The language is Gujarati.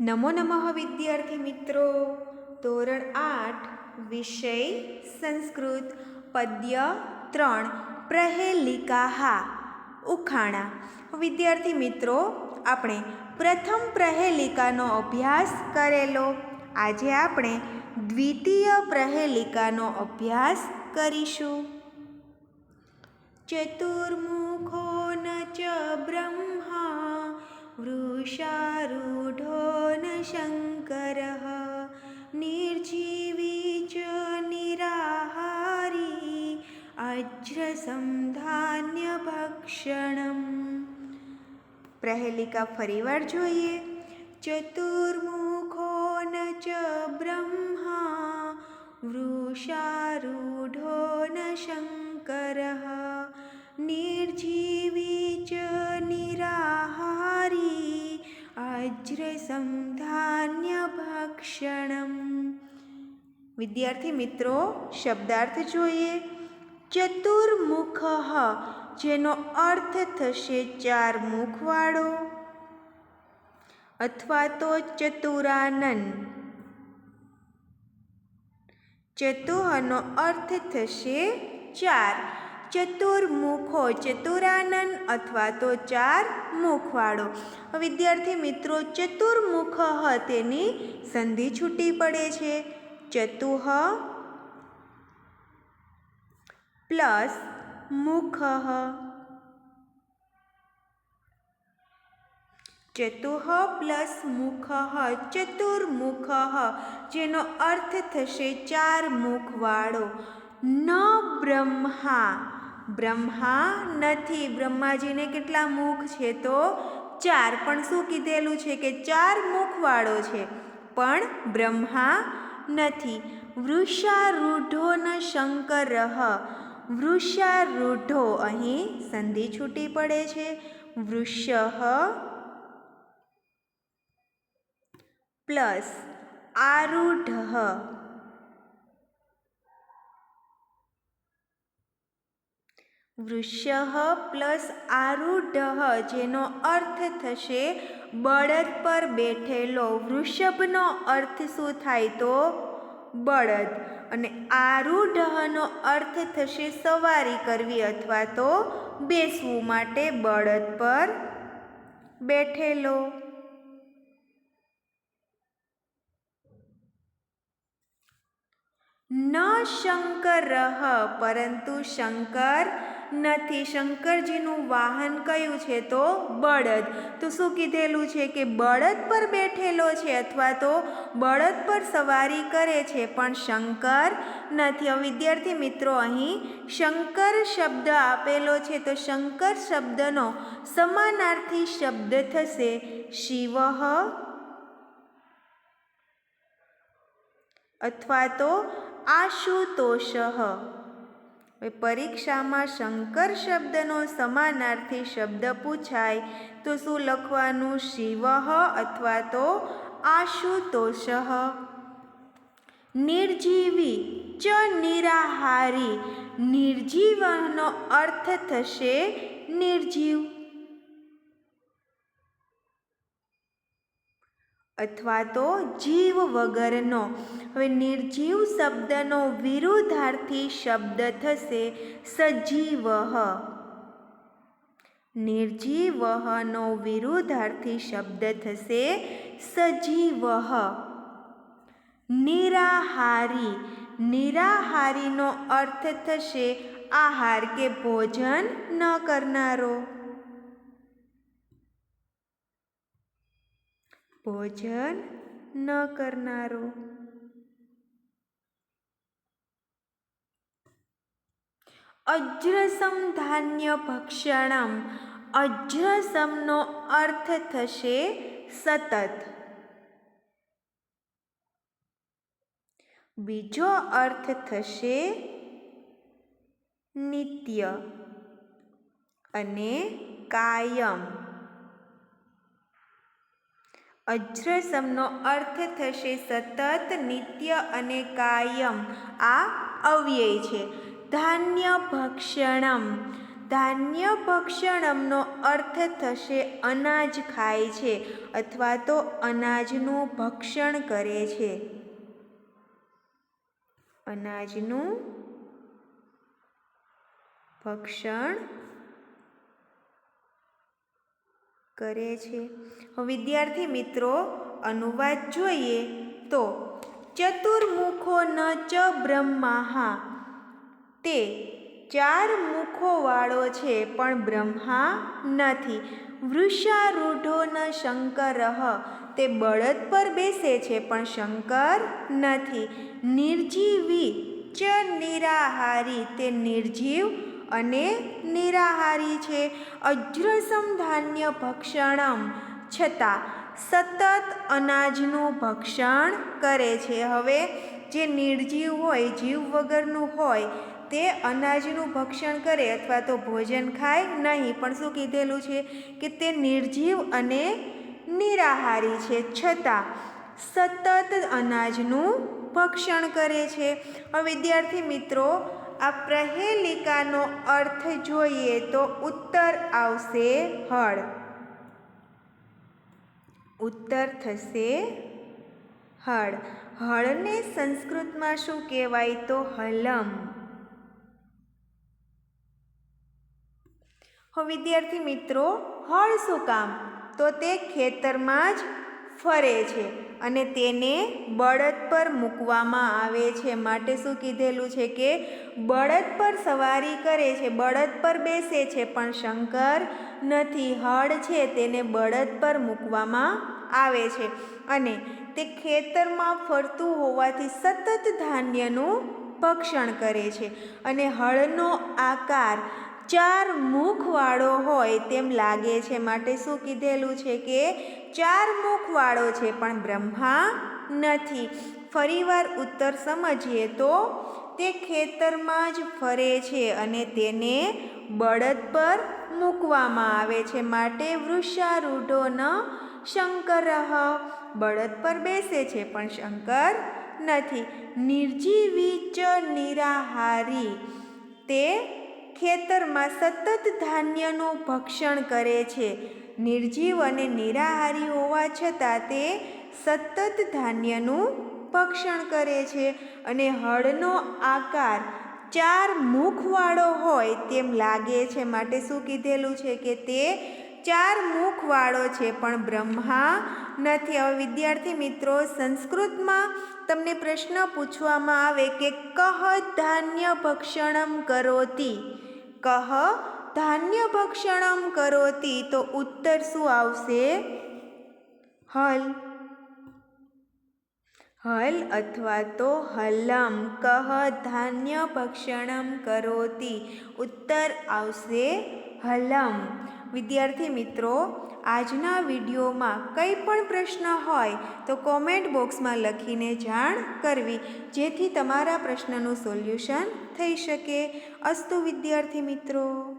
નમો નમઃ વિદ્યાર્થી મિત્રો. ધોરણ આઠ, વિષય, સંસ્કૃત, પદ્ય ત્રણ પ્રહેલિકાહા ઉખાણા. વિદ્યાર્થી મિત્રો, આપણે પ્રથમ પ્રહેલિકાનો અભ્યાસ કરેલો. આજે આપણે દ્વિતીય પ્રહેલિકાનો અભ્યાસ કરીશું. ચતુર્મુખો ન ચ બ્રહ્મા, વૃષારૂઢો અજ્રસંધાન્યભક્ષણમ પ્રહેલિકા ફરીવાર જોઈએ. ચતુર્મુખો ન ચ બ્રહ્મા વૃષારૂઢો ન શંકર, નિર્જીવી ચ નિરાહારી અજ્રસંધાન્યભક્ષણમ વિદ્યાર્થી મિત્રો, શબ્દાર્થ જોઈએ. ચતુર્મુખ, જેનો અર્થ થશે ચાર મુખવાળો અથવા તો ચતુરાનન. ચતુહનો અર્થ થશે ચાર. ચતુર્મુખો ચતુરાનન અથવા તો ચાર મુખવાળો વિદ્યાર્થી મિત્રો, ચતુર્મુખ તેની સંધિ છૂટી પડે છે. ચતુહ પ્લસ મુખ. ચતુઃ પ્લસ મુખ, ચતુર્મુખ, જેનો અર્થ થશે ચાર મુખવાળો. ન બ્રહ્મા. બ્રહ્મા નથી. બ્રહ્માજીને કેટલા મુખ છે તો? ચાર. પણ શું કીધેલું છે કે ચાર મુખવાળો છે? પણ બ્રહ્મા નથી. વૃષારૂઢો ન શંકર વૃષારૂઢો અહીં સંધિ છૂટી પડે છે. વૃષ પ્લસ આરૂઢ વૃષહ પ્લસ આરૂઢ જેનો અર્થ થશે બળદ પર બેઠેલો. વૃષભનો અર્થ શું થાય તો? બળદ. અને આરૂઢનો અર્થ થશે સવારી કરવી અથવા તો બેસવું માટે બળદ પર બેઠેલો. ન શંકર, પરંતુ શંકર નથી. શંકરજીનું વાહન કયું છે તો બળદ. તો શું કીધેલું છે કે બળદ પર બેઠેલો છે અથવા તો બળદ પર સવારી કરે છે, પણ શંકર નથી. વિદ્યાર્થી મિત્રો, અહીં શંકર શબ્દ આપેલો છે તો શંકર શબ્દનો સમાનાર્થી શબ્દ થશે શિવ અથવા તો આશુતોષ. પરીક્ષામાં શંકર શબ્દનો સમાનાર્થી શબ્દ પૂછાય, તો શું લખવાનું? શિવ અથવા તો આશુતોષ? નિર્જીવી ચ નિરાહારી. નિર્જીવનો અર્થ થશે નિર્જીવ. અથવા તો જીવ વગરનો. હવે નિર્જીવ શબ્દનો વિરુદ્ધાર્થી શબ્દ થશે સજીવ. નિર્જીવનો વિરુદ્ધાર્થી શબ્દ થશે સજીવ. નિરાહારી. નિરાહારીનો અર્થ થશે આહાર કે ભોજન ન કરનારો. ભોજન ન કરનારો. અજ્રસમ ધાન્ય ભક્ષણમ અજ્રસમનો અર્થ થશે સતત. બીજો અર્થ થશે નિત્ય. અને કાયમ. અજ્રસમનો અર્થ થશે સતત, નિત્ય અને કાયમ. આ અવ્યય છે. ધાન્ય ભક્ષણમ. ધાન્ય ભક્ષણમનો અર્થ થશે અનાજ ખાય છે અથવા તો અનાજનું ભક્ષણ કરે છે. અનાજનું ભક્ષણ કરે છે. વિદ્યાર્થી મિત્રો, અનુવાદ જોઈએ તો, ચતુર્મુખો ન ચ બ્રહ્માહા. તે ચાર મુખોવાળો છે, પણ બ્રહ્મા નથી. વૃષારૂઢો ન શંકર. તે બળદ પર બેસે છે, પણ શંકર નથી. નિર્જીવી ચ નિરાહારી તે નિર્જીવ અને નિરાહારી છે. અજ્રસમ ધાન્ય ભક્ષણમ. છતાં, સતત અનાજનું ભક્ષણ કરે છે. હવે, જે નિર્જીવ હોય, જીવ વગરનું હોય, તે અનાજનું ભક્ષણ કરે અથવા તો ભોજન ખાય નહીં. પણ શું કીધેલું છે કે તે નિર્જીવ અને નિરાહારી છે. છતાં, સતત અનાજનું ભક્ષણ કરે છે. હવે વિદ્યાર્થી મિત્રો આ પ્રહેલિકાનો અર્થ જોઈએ તો ઉત્તર આવશે હળ. ઉત્તર થશે હળ. હળને સંસ્કૃતમાં શું કહેવાય તો હલમ. હો વિદ્યાર્થી મિત્રો, હળ શું કામ? તો તે ખેતરમાં જ ફરે છે. અને તેને બળદ પર મૂકવામાં આવે છે. માટે શું કીધેલું છે કે, બળદ પર સવારી કરે છે, બળદ પર બેસે છે, પણ શંકર નથી. હળ છે, તેને બળદ પર મૂકવામાં આવે છે. અને તે ખેતરમાં ફરતું હોવાથી સતત ધાન્યનું ભક્ષણ કરે છે. અને હળનો આકાર ચાર મુખવાળો હોય તેમ લાગે છે. માટે શું કીધેલું છે કે ચાર મુખવાળો છે, પણ બ્રહ્મા નથી. ફરીવાર ઉત્તર સમજીએ તો, તે ખેતરમાં જ ફરે છે અને તેને બળદ પર મૂકવામાં આવે છે. માટે વૃષારૂઢો ન શંકર બળદ પર બેસે છે, પણ શંકર નથી. નિર્જીવી ચ નિરાહારી તે ખેતરમાં સતત ધાન્યનું ભક્ષણ કરે છે. નિર્જીવ અને નિરાહારી હોવા છતાં તે સતત ધાન્યનું ભક્ષણ કરે છે અને હળનો આકાર ચાર મુખવાળો હોય તેમ લાગે છે. માટે શું કીધેલું છે કે તે ચાર મુખવાળો છે પણ બ્રહ્મા નથી. હવે વિદ્યાર્થી મિત્રો, સંસ્કૃતમાં તમને પ્રશ્ન પૂછવામાં આવે કે કહ ધાન્ય ભક્ષણમ કરોતી? કહ ધાન્ય ભક્ષણમ કરોતી તો ઉત્તર શું આવશે? હલ. હલ અથવા તો હલમ કહ ધાન્ય ભક્ષણમ કરોતી ઉત્તર આવશે હલમ. વિદ્યાર્થી મિત્રો, આજના વિડીયોમાં કંઈ પણ પ્રશ્ન હોય તો કોમેન્ટ બોક્સમાં લખીને જાણ કરવી, જેથી તમારા પ્રશ્નનું સોલ્યુશન થઈ શકે. અસ્તુ વિદ્યાર્થી મિત્રો.